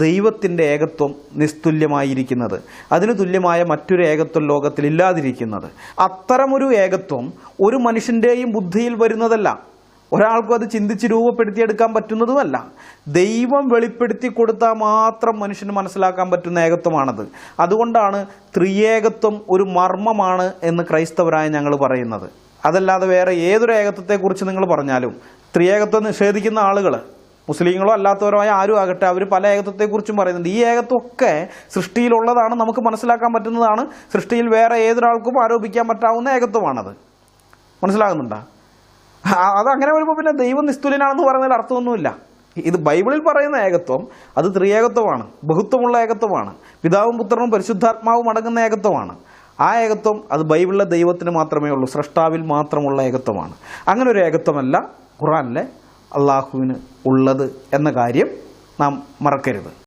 ദൈവത്തിന്റെ ഏകത്വം നിസ്തുല്യമായിരിക്കുന്നത്. അതിന് തുല്യമായ മറ്റൊരു ഏകത്വം ലോകത്തിൽ ഇല്ലാതിരിക്കുന്നത്. അത്തരമൊരു ഏകത്വം ഒരു മനുഷ്യന്റെയും ബുദ്ധിയിൽ വരുന്നതല്ല. ഒരാൾക്കും അത് ചിന്തിച്ച് രൂപപ്പെടുത്തിയെടുക്കാൻ പറ്റുന്നതുമല്ല. ദൈവം വെളിപ്പെടുത്തി കൊടുത്താൽ മാത്രം മനുഷ്യന് മനസ്സിലാക്കാൻ പറ്റുന്ന ഏകത്വമാണത്. അതുകൊണ്ടാണ് ത്രിയേകത്വം ഒരു മർമ്മമാണ് എന്ന് ക്രൈസ്തവരായ ഞങ്ങൾ പറയുന്നത്. അതല്ലാതെ വേറെ ഏതൊരു ഏകത്വത്തെക്കുറിച്ച് നിങ്ങൾ പറഞ്ഞാലും ത്രിയേകത്വം നിഷേധിക്കുന്ന ആളുകൾ മുസ്ലിങ്ങളോ അല്ലാത്തവരോ ആയ ആരും ആകട്ടെ അവർ പല ഏകത്വത്തെക്കുറിച്ചും പറയുന്നുണ്ട്. ഈ ഏകത്വമൊക്കെ സൃഷ്ടിയിലുള്ളതാണ് നമുക്ക് മനസ്സിലാക്കാൻ പറ്റുന്നതാണ്. സൃഷ്ടിയിൽ വേറെ ഏതൊരാൾക്കും ആരോപിക്കാൻ പറ്റാവുന്ന ഏകത്വമാണത്. മനസ്സിലാകുന്നുണ്ടോ? അത് അതങ്ങനെ വരുമ്പോൾ പിന്നെ ദൈവം നിസ്തുലനാണെന്ന് പറയുന്നതിൽ അർത്ഥമൊന്നുമില്ല. ഇത് ബൈബിളിൽ പറയുന്ന ഏകത്വം അത് ത്രിയേകത്വമാണ്. ബഹുത്വമുള്ള ഏകത്വമാണ്. പിതാവും പുത്രനും പരിശുദ്ധാത്മാവും അടങ്ങുന്ന ഏകത്വമാണ്. ആ ഏകത്വം അത് ബൈബിളിലെ ദൈവത്തിന് മാത്രമേ ഉള്ളൂ. സൃഷ്ടാവിൽ മാത്രമുള്ള ഏകത്വമാണ്. അങ്ങനെ ഒരു ഏകത്വമല്ല ഖുറാനിലെ അള്ളാഹുവിന് ഉള്ളത് എന്ന കാര്യം നാം മറക്കരുത്.